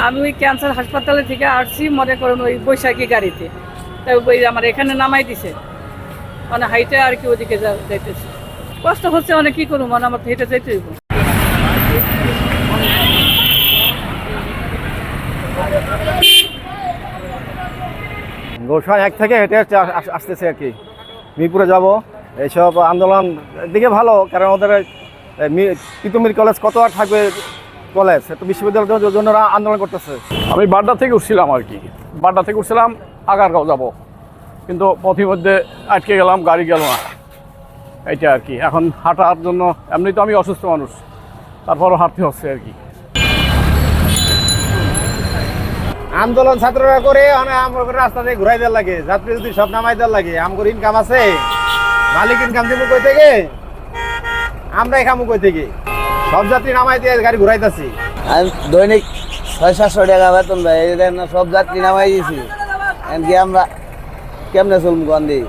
আমি ওই ক্যান্সার হাসপাতালে থেকে আসছি, মনে করুন ওই বৈশাখী গাড়িতে। তাই ওই আমার এখানে নামাই দিছে। মানে হাইটে আর কি ওদিকে যাইতেছে। কষ্ট হচ্ছে অনেক, কি করব? মানে আমার হেঁটে যাইতে হইব। গোসাই এক থেকে হেঁটে হেঁটে আস- আস- আসতেছে আর কি। মিরপুরে যাব। এইসব আন্দোলন দিকে ভালো, কারণ ওদের তিতুমির কলেজ কত আর থাকবে? কলেজ তো বিশ্ববিদ্যালয়ের জন্য আন্দোলন করতেছে। আমি বাড্ডা থেকে উঠছিলাম আর কি। বাড্ডা থেকে উঠছিলাম আগারগাঁও যাব। কিন্তু পথের মধ্যে আটকে গেলাম গাড়ি গেল না। এইটা আর কি। এখন হাঁটার জন্য এমনি তো আমি অসুস্থ মানুষ। তারপরও হাঁটতে হচ্ছে আর কি। আন্দোলন ছাত্ররা করে আমরা করে রাস্তা দিয়ে ঘুরাই দেওয়ার লাগে। যাত্রী যদি সব নামাই দেওয়ার লাগে আমার ইনকাম আছে। মালিক ইনকাম দিব কই থেকে? আমরা খামু কই থেকে? সব যাত্রী নামাই দিয়ে গাড়ি ঘুরাইতেছি। আমি দৈনিক ছয় সাতশো টাকা বেতন না, সব যাত্রী নামাই দিয়েছি এমনকি আমরা কেমনে চলবো গন্ধি